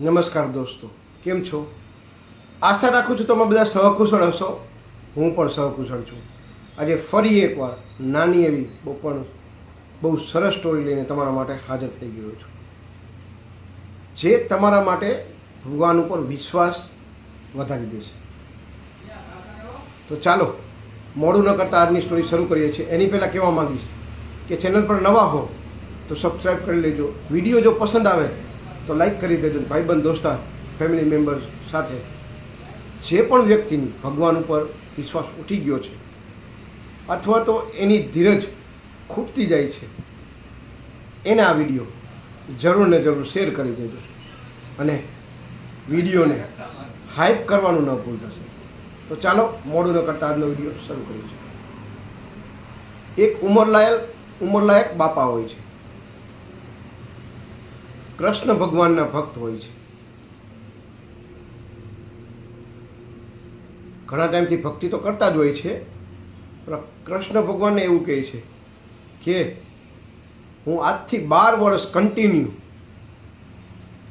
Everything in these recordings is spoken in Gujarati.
નમસ્કાર દોસ્તો, કેમ છો? આશા રાખું છું તમે બધા સહકુશળ હશો. હું પણ સહકુશળ છું. આજે ફરી એકવાર નાની એવી બહુ પણ બહુ સરસ સ્ટોરી લઈને તમારા માટે હાજર થઈ ગયો છું. જે તમારા માટે ભગવાન ઉપર વિશ્વાસ વધારી દેશે. તો ચાલો, મોડું ન કરતાં આજની સ્ટોરી શરૂ કરીએ છીએ. એની પહેલાં કહેવા માંગીશ કે ચેનલ પર નવા હો તો સબસ્ક્રાઈબ કરી લેજો. વીડિયો જો પસંદ આવે તો લાઈક કરી દેજો ભાઈબંધ દોસ્તાર ફેમિલી મેમ્બર સાથે. જે પણ વ્યક્તિની ભગવાન ઉપર વિશ્વાસ ઉઠી ગયો છે, અથવા તો એની ધીરજ ખૂટતી જાય છે, એને આ વીડિયો જરૂર ને જરૂર શેર કરી દેજો. અને વિડીયોને હાઇપ કરવાનું ન ભૂલતા તો ચાલો મોડું ન કરતા આજનો વીડિયો શરૂ કરીએ. છીએ એક ઉંમરલાયક ઉંમરલાયક બાપા હોય છે. કૃષ્ણ ભગવાનના ભક્ત હોય છે. ઘણા ટાઈમથી ભક્તિ તો કરતા જ હોય છે, પણ કૃષ્ણ ભગવાનને એવું કહે છે કે હું આજથી બાર વર્ષ કન્ટિન્યુ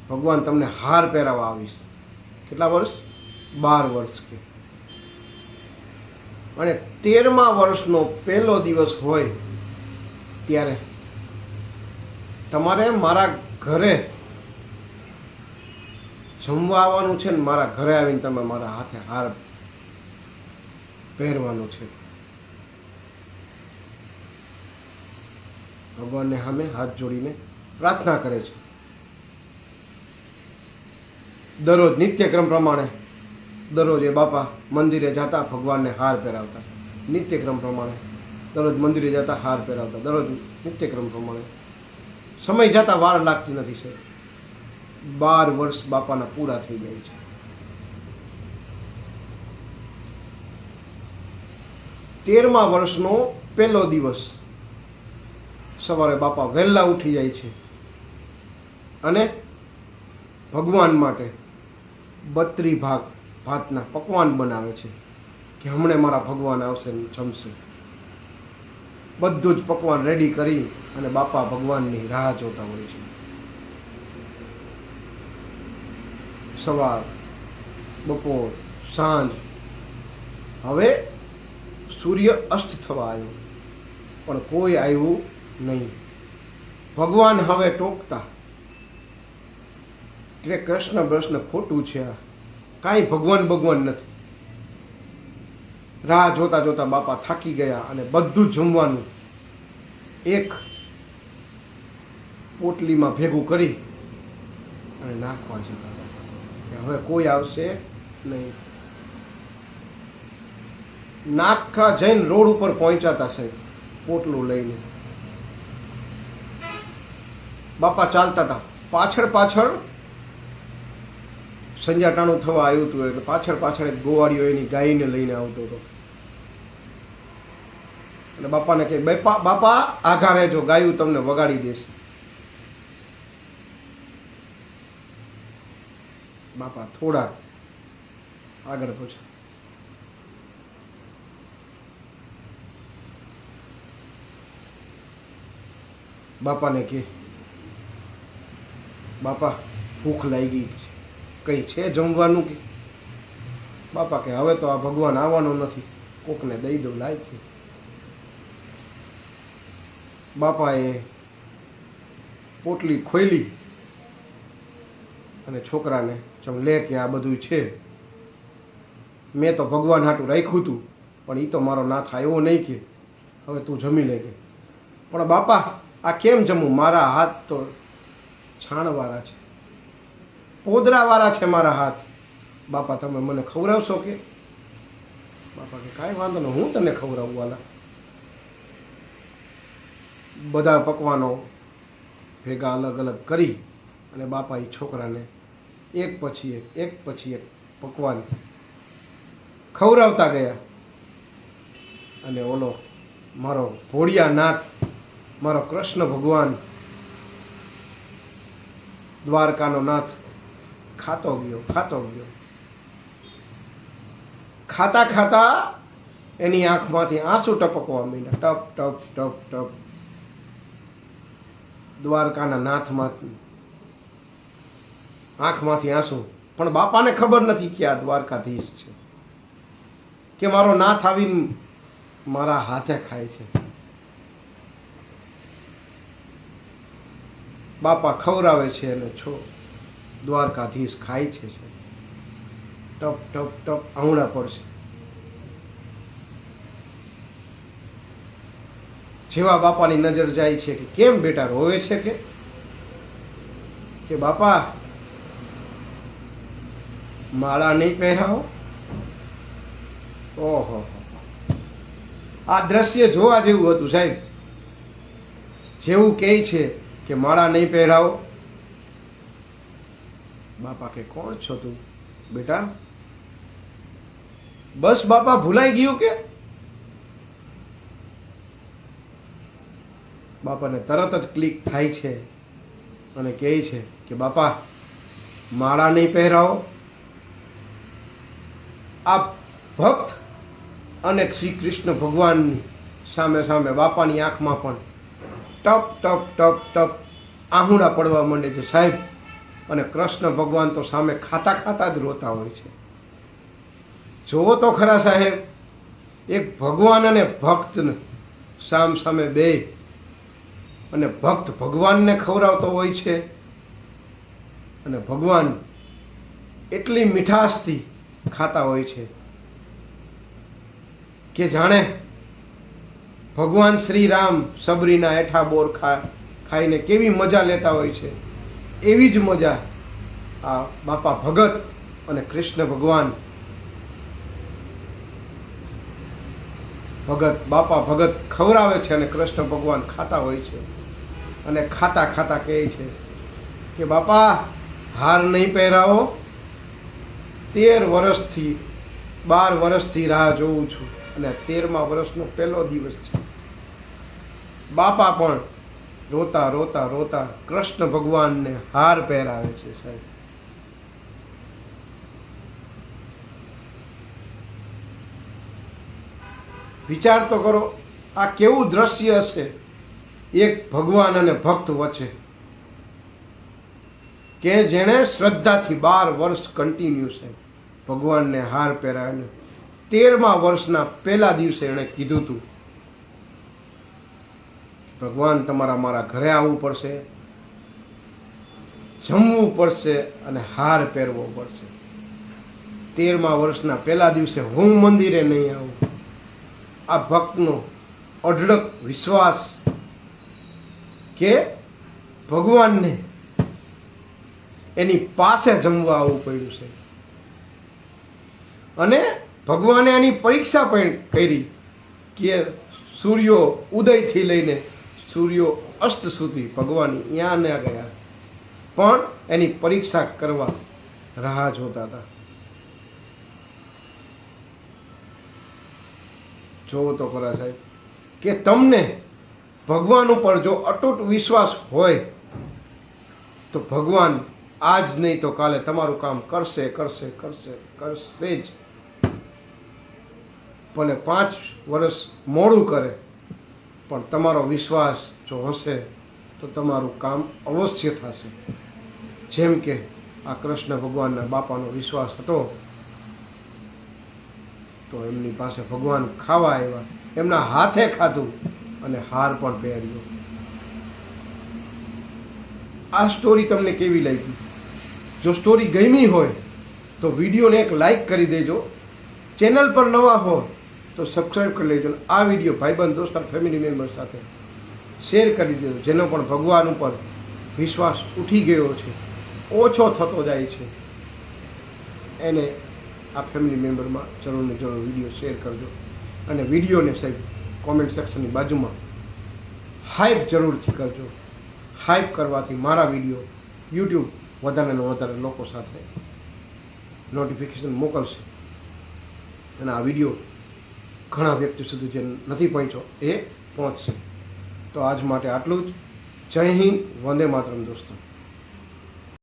ભગવાન તમને હાર પહેરાવવા આવીશ. કેટલા વર્ષ? બાર વર્ષ કે. અને તેરમા વર્ષનો પહેલો દિવસ હોય ત્યારે તમારે મારા ઘરે જમવા આવવાનું છે ને મારા ઘરે આવીને તમે મારા હાથે હાર પહેરવાનું છે. ભગવાનને સામે હાથ જોડીને પ્રાર્થના કરે છે. દરરોજ નિત્યક્રમ પ્રમાણે દરરોજ એ બાપા મંદિરે જતા ભગવાનને હાર પહેરાવતા. નિત્યક્રમ પ્રમાણે દરરોજ મંદિરે જતા હાર પહેરાવતા. દરરોજ નિત્યક્રમ પ્રમાણે સમય જતાં વાર લાગતી નથી સર. બાર વર્ષ બાપાના પૂરા થઈ જાય છે. તેરમા વર્ષનો પહેલો દિવસ સવારે બાપા વહેલા ઉઠી જાય છે અને ભગવાન માટે બત્રી ભાગ, ભાતના પકવાન બનાવે છે કે હમણે મારા ભગવાન આવશે જમશે. બધું જ પકવાન રેડી કરી અને બાપા ભગવાનની રાહ જોતા હોય છે. સવાર, બપોર, સાંજ. હવે સૂર્ય અસ્ત થવા આવ્યો, પણ કોઈ આવ્યું નહીં. ભગવાન હવે ટોકતા. કે કૃષ્ણ પ્રશ્ન ખોટું છે કાંઈ ભગવાન ભગવાન નથી. રાહ જોતા જોતા બાપા થાકી ગયા અને બધું જમવાનું એક પોટલીમાં ભેગું કરી અને નાખવા જતા કે હવે કોઈ આવશે નહીં. નાખા જઈને રોડ ઉપર પહોંચાતા સાહેબ, પોટલું લઈને. બાપા ચાલતા હતા. પાછળ પાછળ સંજાટાણું થવા આવ્યું હતું એટલે પાછળ પાછળ એક ગોવાળીઓ એની ગાયને લઈને આવતો હતો. અને બાપાને કહે, બાપા બાપા આઘા રહેજો ગાયું તમને વગાડી દેશે. બાપા થોડા આગળ પૂછો. બાપાને કહે, બાપા, ભૂખ લાગી છે. કંઈ છે જમવાનું કે? બાપા કે હવે તો આ ભગવાન આવવાનો નથી. કોકને દઈ દો લાયક બાપાએ પોટલી ખોલી અને છોકરાને ચમ લે કે આ બધું છે. મેં તો ભગવાન હાટું રાખ્યું હતું પણ એ તો મારો નાથ આવ્યો નહીં કે. હવે તું જમી લે કે. પણ બાપા, આ કેમ જમું? મારા હાથ તો છાણવાળા છે. પોદરાવાળા છે મારા હાથ. બાપા, તમે મને ખવડાવશો કે? બાપા કે, કાંઈ વાંધો નહીં, હું તને ખવડાવું, વાલા. બધા પકવાનો ભેગા અલગ અલગ કરી અને બાપા એ છોકરાને એક પછી એક એક પછી એક પકવાન ખવડાવતા ગયા. અને ઓલો મારો ભોળિયા નાથ મારો કૃષ્ણ ભગવાન દ્વારકાનો નાથ ખાતો ગયો ખાતો ગયો. ખાતા ખાતા એની આંખમાંથી આંસુ ટપકવા માંડ્યા. ટપ ટપ ટપ ટપ દ્વારકાના નાથમાંથી. આંખમાંથી આંસુ. પણ બાપાને ખબર નથી કે આ દ્વારકાધીશ છે. કે મારો નાથ આવી મારા હાથે ખાય છે. બાપા ખવરાવે છે અને છો, દ્વારકાધીશ ખાય છે ટપ ટપ ટપ, આંગળા પડશે જેવા બાપાની નજર જાય છે કે કેમ બેટા રોવે છે કે? કે બાપા, માળા નહીં પહેરાવો? ઓહો. આ દ્રશ્ય જોવા જેવું હતું સાહેબ. જેવું કહે છે કે માળા નહીં પહેરાવો. બાપા કે કોણ છો તું? બેટા, બસ બાપા ભૂલાઈ ગયું કે? બાપાને તરત જ ક્લિક થાય છે અને કહે છે કે, બાપા, માળા નહીં પહેરાવો. આ ભક્ત અને શ્રી કૃષ્ણ ભગવાનની સામે સામે બાપાની આંખમાં પણ ટપ ટપ ટપ ટપ આહુડા પડવા માંડે છે. સાહેબ, અને કૃષ્ણ ભગવાન તો સામે ખાતા ખાતા જ રોતા હોય છે. જોવો તો ખરા સાહેબ, એક ભગવાન અને ભક્તને સામ સામે બે અને ભક્ત ભગવાનને ખવડાવતો હોય છે. અને ભગવાન એટલી મીઠાશથી ખાતા હોય છે કે જાણે ભગવાન શ્રી રામ સબરીના એઠા બોર ખા, ખાઈને કેવી મજા લેતા હોય છે. એવી જ મજા આ બાપા ભગત અને કૃષ્ણ ભગવાન ભગત, બાપા ભગત ખવડાવે છે અને કૃષ્ણ ભગવાન ખાતા હોય છે. અને ખાતા ખાતા કહે છે કે, બાપા, હાર નહીં પહેરાવો. તેર વર્ષથી, બાર વર્ષથી રાહ જોઉં છું અને તેરમા વર્ષનો પહેલો દિવસ છે. બાપા પણ રોતા રોતા રોતા કૃષ્ણ ભગવાનને હાર પહેરાવે છે સાહેબ. વિચાર તો કરો, આ કેવું દ્રશ્ય હશે? એક ભગવાન અને ભક્ત વચ્ચે, કે જેણે શ્રદ્ધાથી બાર વર્ષ કન્ટિન્યુ છે, ભગવાનને હાર પહેરાવીને તેરમા વર્ષના પહેલા દિવસે એણે કીધું હતું, ભગવાન તમારા મારા ઘરે આવવું પડશે, જમવું પડશે અને હાર પહેરવો પડશે. તેરમા વર્ષના પહેલા દિવસે હું મંદિરે નહીં આવું. આ ભક્તનો અઢળક વિશ્વાસ કે ભગવાનને એની પાસે જમવા આવવું પડ્યું છે. અને ભગવાને એની પરીક્ષા પણ કરી કે સૂર્યો ઉદયથી લઈને સૂર્યો અસ્ત સુધી ભગવાન ત્યાં ન ગયા. પણ એની પરીક્ષા કરવા રાહ જોતા હતા. જોવો તો ખરા સાહેબ, કે તમને ભગવાન ઉપર જો અટૂટ વિશ્વાસ હોય, તો ભગવાન આજ નહીં તો કાલે તમારું કામ કરશે કરશે કરશે કરશે જ. ભલે પાંચ વર્ષ મોડું કરે, પણ તમારો વિશ્વાસ જો હશે, તો તમારું કામ અવશ્ય થશે. જેમ કે આ કૃષ્ણ ભગવાનના બાપાનો વિશ્વાસ હતો, તો એમની પાસે ભગવાન ખાવા આવ્યા. એમના હાથે ખાધું. અને હાર પણ પહેર્યો. આ સ્ટોરી તમને કેવી લાગી? જો સ્ટોરી ગમી હોય, તો વિડીયોને એક લાઈક કરી દેજો. ચેનલ પર નવા હો, તો સબસ્ક્રાઈબ કરી લેજો. આ વીડિયો ભાઈબંધ, દોસ્ત ફેમિલી મેમ્બર સાથે શેર કરી દેજો. જેનો પણ ભગવાન ઉપર વિશ્વાસ ઉઠી ગયો છે. ઓછો થતો જાય છે. એને આ ફેમિલી મેમ્બરમાં જરૂર ને જરૂર વીડિયો શેર કરજો. અને વિડીયોને સાહેબ કોમેન્ટ સેક્શનની બાજુમાં હાઈપ જરૂરથી કરજો. હાઈપ કરવાથી મારા વીડિયો યુટ્યુબ વધારે ને વધારે લોકો સાથે નોટિફિકેશન મોકલશે. અને આ વીડિયો ઘણા વ્યક્તિ સુધી જે નથી પહોંચ્યો એ પહોંચશે. તો આજ માટે આટલું જ. જય હિન્દ, વંદે માતરમ દોસ્તો.